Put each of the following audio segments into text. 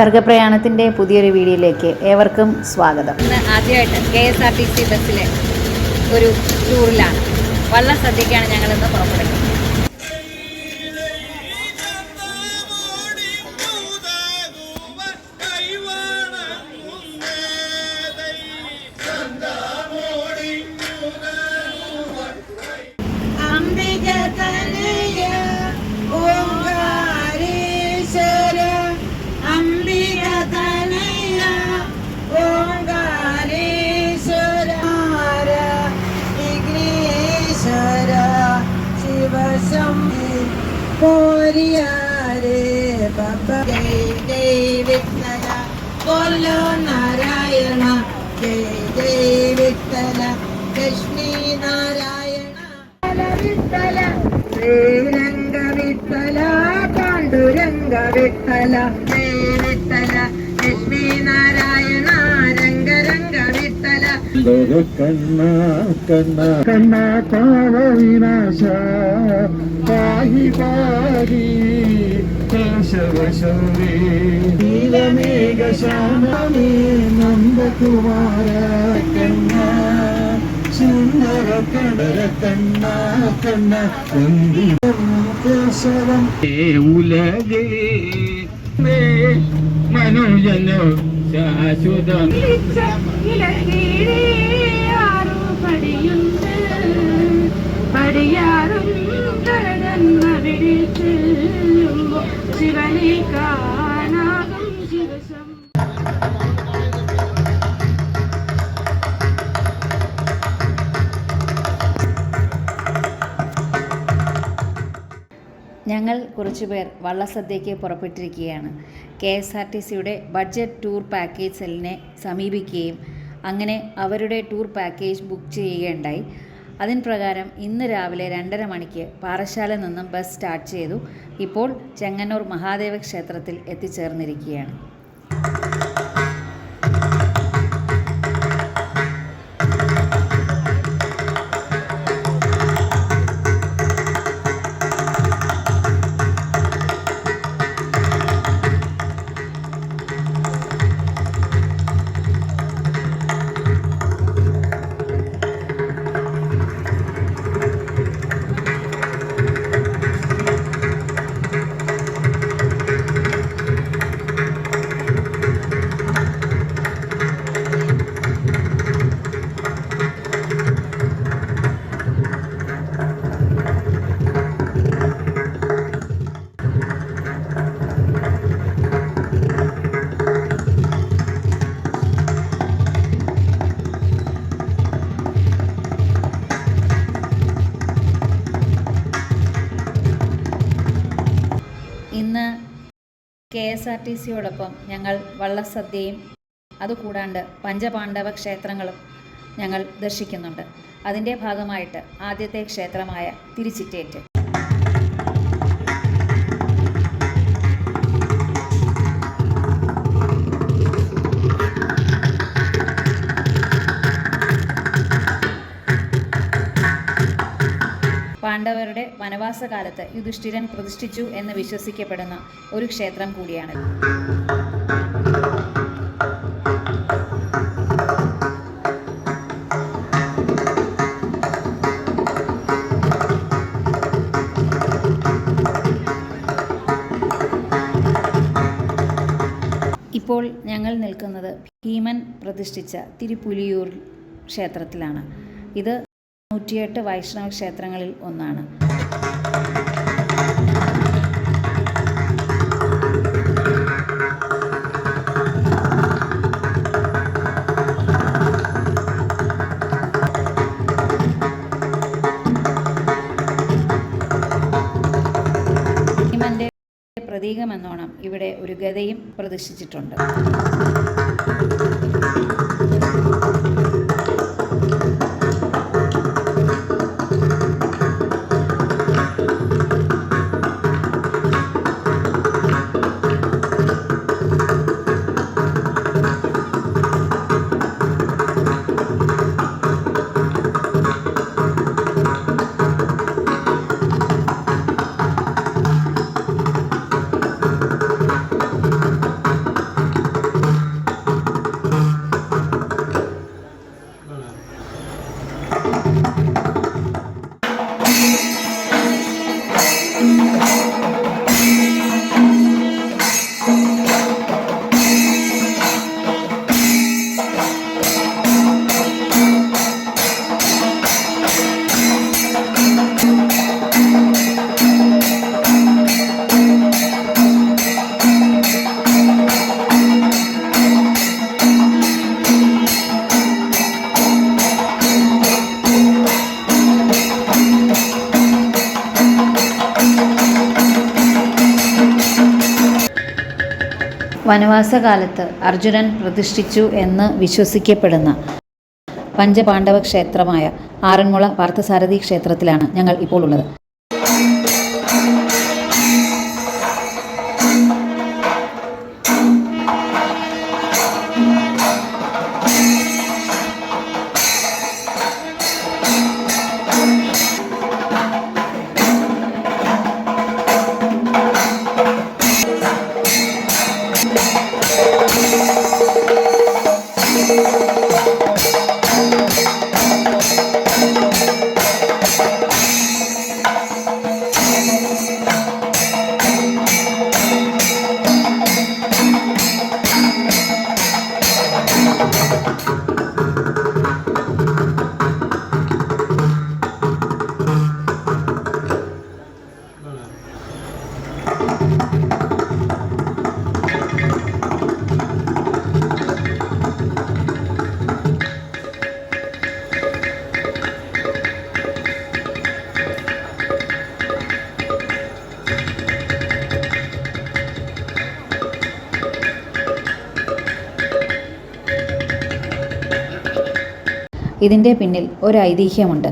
സർഗപ്രയാണത്തിന്റെ പുതിയൊരു വീഡിയോയിലേക്ക് ഏവർക്കും സ്വാഗതം. ഇന്ന് ആദ്യമായിട്ട് K S R T C ബസ്സിലെ ഒരു ടൂറിലാണ്. വള്ള സദ്യക്കാണ് ഞങ്ങളിന്ന് പുറപ്പെടുന്നത്. വിട്ടല ശ്രീരംഗ വിട്ടല പാണ്ഡുരംഗ വിട്ടല വിട്ടല ലക്ഷ്മി നാരായണ രംഗരംഗ വിട്ടല കണ്ണ കണ്ണ കണ്ണ പാവ വിനാശ പാഹി പാഹി കേശവ ശൗരി നീലമേഘ ശ്യാമേ നന്ദകുമാര കണ്ണ. സുന്ദര കണ്ണ കണ്ണ വന്ദിതം കേശവം ഉലകേ മനോജനോ ശാശ്വതം പടിയാറും കടന്ന വിളിച്ചു ശിവനെ ഞങ്ങൾ കുറച്ചുപേർ വള്ളസദ്യയ്ക്ക് പുറപ്പെട്ടിരിക്കുകയാണ്. കെ എസ് ആർ ടി സിയുടെ ബഡ്ജറ്റ് ടൂർ പാക്കേജ് സെല്ലിനെ സമീപിക്കുകയും അങ്ങനെ അവരുടെ ടൂർ പാക്കേജ് ബുക്ക് ചെയ്യുകയുണ്ടായി. അതിന് പ്രകാരം ഇന്ന് രാവിലെ രണ്ടര മണിക്ക് പാറശാല നിന്നും ബസ് സ്റ്റാർട്ട് ചെയ്തു. ഇപ്പോൾ ചെങ്ങന്നൂർ മഹാദേവ ക്ഷേത്രത്തിൽ എത്തിച്ചേർന്നിരിക്കുകയാണ്. എസ് ആർ ടി സിയോടൊപ്പം ഞങ്ങൾ വള്ളസദ്യയും അതുകൂടാണ്ട് പഞ്ചപാണ്ഡവ ക്ഷേത്രങ്ങളും ഞങ്ങൾ ദർശിക്കുന്നുണ്ട്. അതിന്റെ ഭാഗമായിട്ട് ആദ്യത്തെ ക്ഷേത്രമായ തിരുച്ചിറ്റേറ്റ്. പാണ്ഡവരുടെ വനവാസകാലത്ത് യുധിഷ്ഠിരൻ പ്രതിഷ്ഠിച്ചു എന്ന് വിശ്വസിക്കപ്പെടുന്ന ഒരു ക്ഷേത്രം കൂടിയാണ്. ഇപ്പോൾ ഞങ്ങൾ നിൽക്കുന്നത് ഭീമൻ പ്രതിഷ്ഠിച്ച തിരുപ്പുലിയൂർ ക്ഷേത്രത്തിലാണ്. ഇത് നൂറ്റിയെട്ട് വൈഷ്ണവ ക്ഷേത്രങ്ങളിൽ ഒന്നാണ്. പ്രതീകമെന്നോണം ഇവിടെ ഒരു ഗതയും പ്രദർശിച്ചിട്ടുണ്ട്. വനവാസകാലത്ത് അർജുനൻ പ്രതിഷ്ഠിച്ചു എന്ന് വിശ്വസിക്കപ്പെടുന്ന പഞ്ചപാണ്ഡവ ക്ഷേത്രമായ ആറന്മുള പാർത്ഥസാരഥി ക്ഷേത്രത്തിലാണ് ഞങ്ങൾ ഇപ്പോൾ ഉള്ളത്. ഇതിന്റെ പിന്നിൽ ഒരു ഐതിഹ്യമുണ്ട്.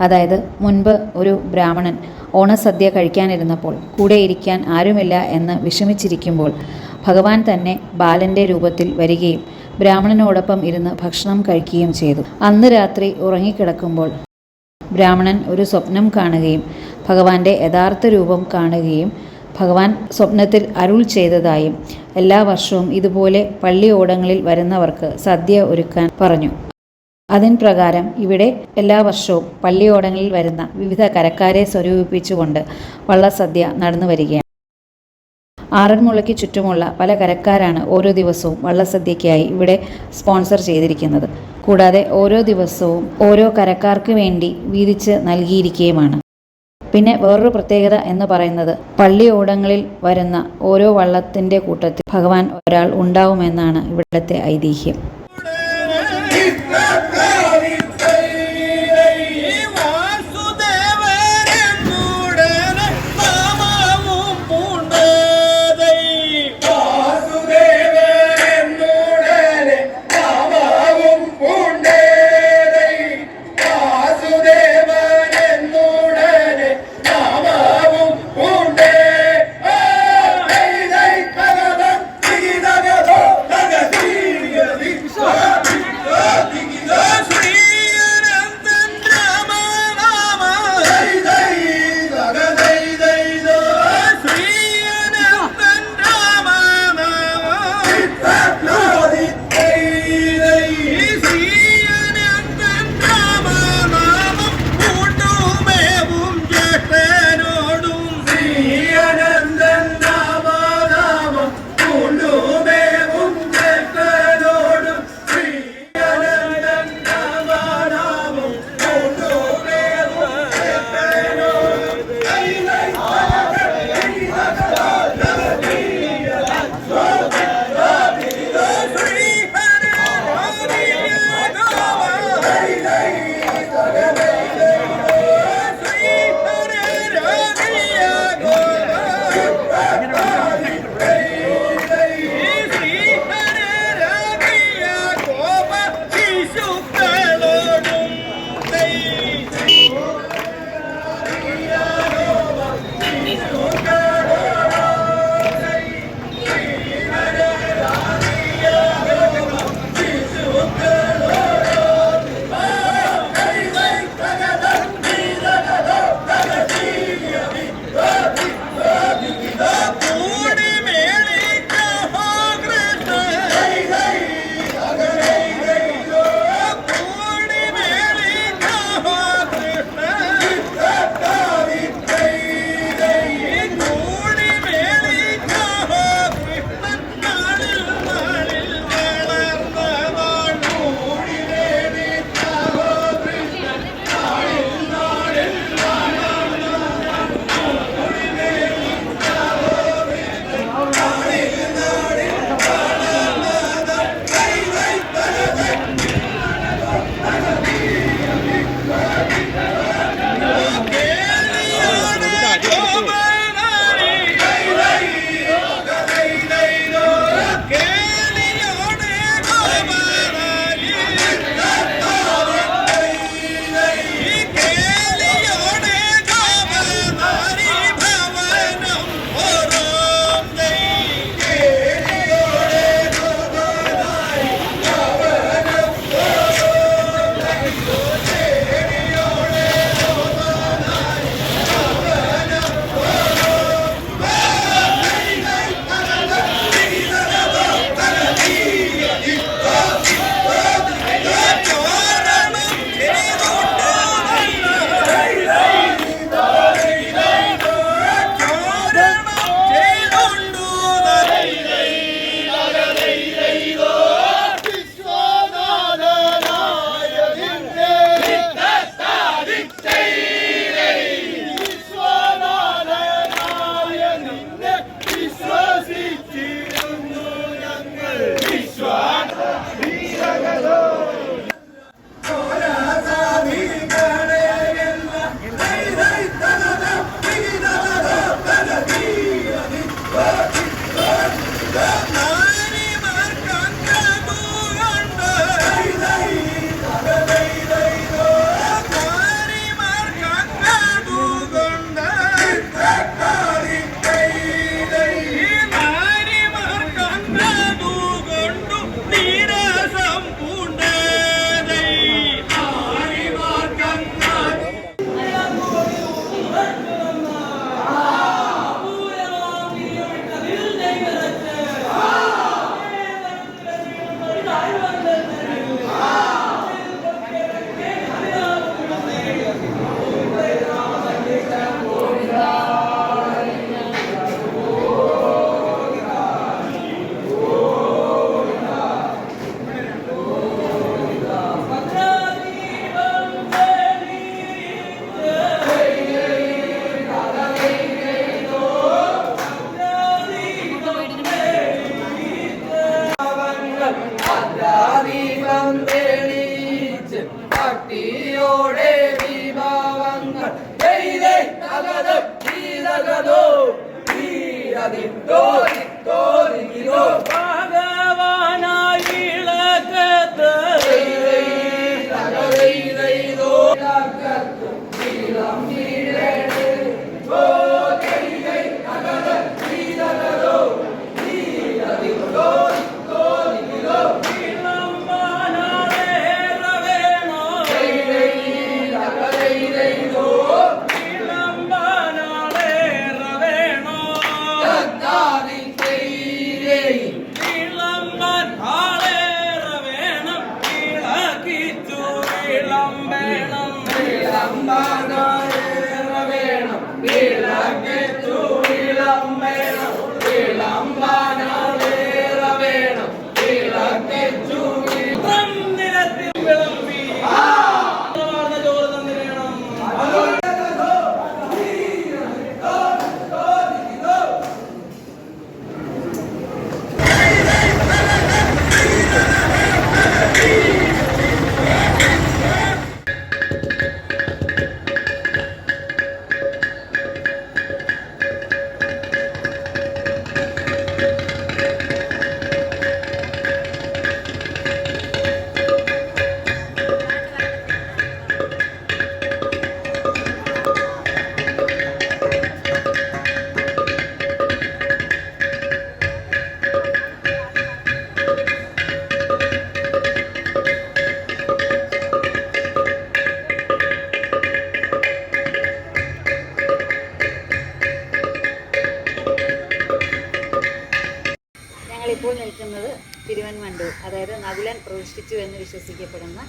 അതായത് മുൻപ് ഒരു ബ്രാഹ്മണൻ ഓണസദ്യ കഴിക്കാനിരുന്നപ്പോൾ കൂടെ ഇരിക്കാൻ ആരുമില്ല എന്ന് വിഷമിച്ചിരിക്കുമ്പോൾ ഭഗവാൻ തന്നെ ബാലന്റെ രൂപത്തിൽ വരികയും ബ്രാഹ്മണനോടൊപ്പം ഇരുന്ന് ഭക്ഷണം കഴിക്കുകയും ചെയ്തു. അന്ന് രാത്രി ഉറങ്ങിക്കിടക്കുമ്പോൾ ബ്രാഹ്മണൻ ഒരു സ്വപ്നം കാണുകയും ഭഗവാന്റെ യഥാർത്ഥ രൂപം കാണുകയും ഭഗവാൻ സ്വപ്നത്തിൽ അരുൾ ചെയ്തതായും എല്ലാ വർഷവും ഇതുപോലെ പള്ളി ഓടങ്ങളിൽ വരുന്നവർക്ക് സദ്യ ഒരുക്കാൻ പറഞ്ഞു. അതിൻ പ്രകാരം ഇവിടെ എല്ലാ വർഷവും പള്ളിയോടങ്ങളിൽ വരുന്ന വിവിധ കരക്കാരെ സ്വരൂപിപ്പിച്ചുകൊണ്ട് വള്ളസദ്യ നടന്നു വരികയാണ്. ആറന്മുളയ്ക്ക് ചുറ്റുമുള്ള പല കരക്കാരാണ് ഓരോ ദിവസവും വള്ളസദ്യക്കായി ഇവിടെ സ്പോൺസർ ചെയ്തിരിക്കുന്നത്. കൂടാതെ ഓരോ ദിവസവും ഓരോ കരക്കാർക്ക് വേണ്ടി വീതിച്ച് നൽകിയിരിക്കുകയുമാണ്. പിന്നെ വേറൊരു പ്രത്യേകത എന്ന് പറയുന്നത് പള്ളിയോടങ്ങളിൽ വരുന്ന ഓരോ വള്ളത്തിന്റെ കൂട്ടത്തിൽ ഭഗവാൻ ഒരാൾ ഉണ്ടാവുമെന്നാണ് ഇവിടുത്തെ ഐതിഹ്യം. If the നകുലൻ പ്രതിഷ്ഠിച്ചു എന്ന് വിശ്വസിക്കപ്പെടുന്ന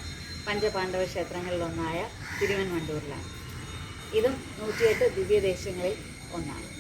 പഞ്ചപാണ്ഡവ ക്ഷേത്രങ്ങളിലൊന്നായ തിരുവൻവണ്ടൂരിലാണ് ഇതും നൂറ്റിയെട്ട് ദിവ്യദേശങ്ങളിൽ ഒന്നാണ്.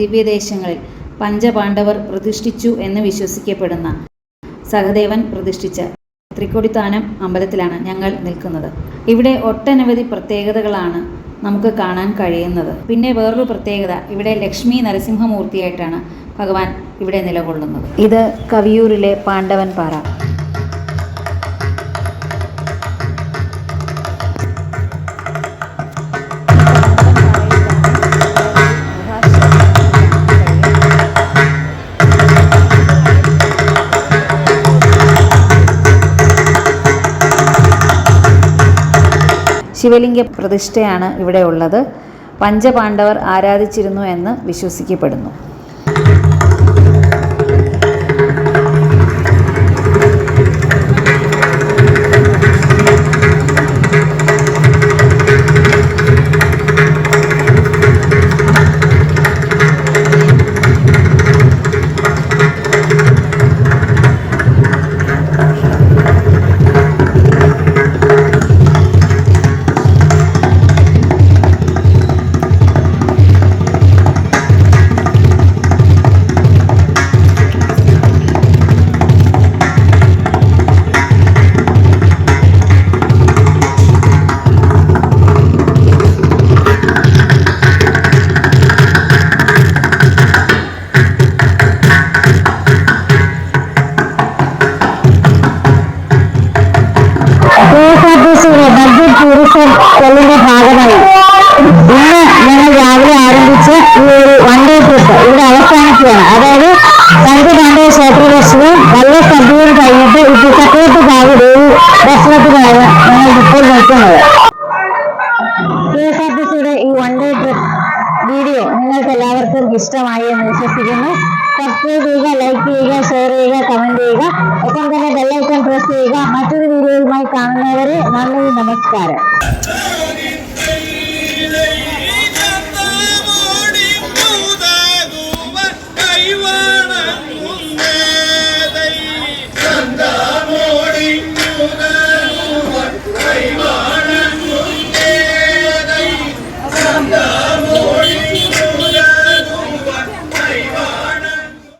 ദിവ്യദേശങ്ങളിൽ പഞ്ചപാണ്ഡവർ പ്രതിഷ്ഠിച്ചു എന്ന് വിശ്വസിക്കപ്പെടുന്ന സഹദേവൻ പ്രതിഷ്ഠിച്ച തൃക്കൊടിത്താനം അമ്പലത്തിലാണ് ഞങ്ങൾ നിൽക്കുന്നത്. ഇവിടെ ഒട്ടനവധി പ്രത്യേകതകളാണ് നമുക്ക് കാണാൻ കഴിയുന്നത്. പിന്നെ വേറൊരു പ്രത്യേകത ഇവിടെ ലക്ഷ്മി നരസിംഹമൂർത്തിയായിട്ടാണ് ഭഗവാൻ ഇവിടെ നിലകൊള്ളുന്നത്. ഇത് കവിയൂരിലെ പാണ്ഡവൻ പാറ ശിവലിംഗ പ്രതിഷ്ഠയാണ് ഇവിടെ ഉള്ളത്. പഞ്ചപാണ്ഡവർ ആരാധിച്ചിരുന്നു എന്ന് വിശ്വസിക്കപ്പെടുന്നു. കെ എസ് ആർ ടി സിയുടെ ഈ വൺ ഡേ ട്രിപ്പ് വീഡിയോ നിങ്ങൾക്ക് എല്ലാവർക്കും ഇഷ്ടമായി എന്ന് വിശ്വസിക്കുന്നു. സബ്സ്ക്രൈബ് ചെയ്യുക ലൈക്ക് ചെയ്യുക ഷെയർ ചെയ്യുക കമന്റ് ചെയ്യുക. ഒപ്പം തന്നെ ബെല്ലൈക്കൺ പ്രസ് ചെയ്യുക. മറ്റൊരു വീഡിയോയുമായി കാണുന്നവരെ നന്ദി നമസ്കാരം ീ.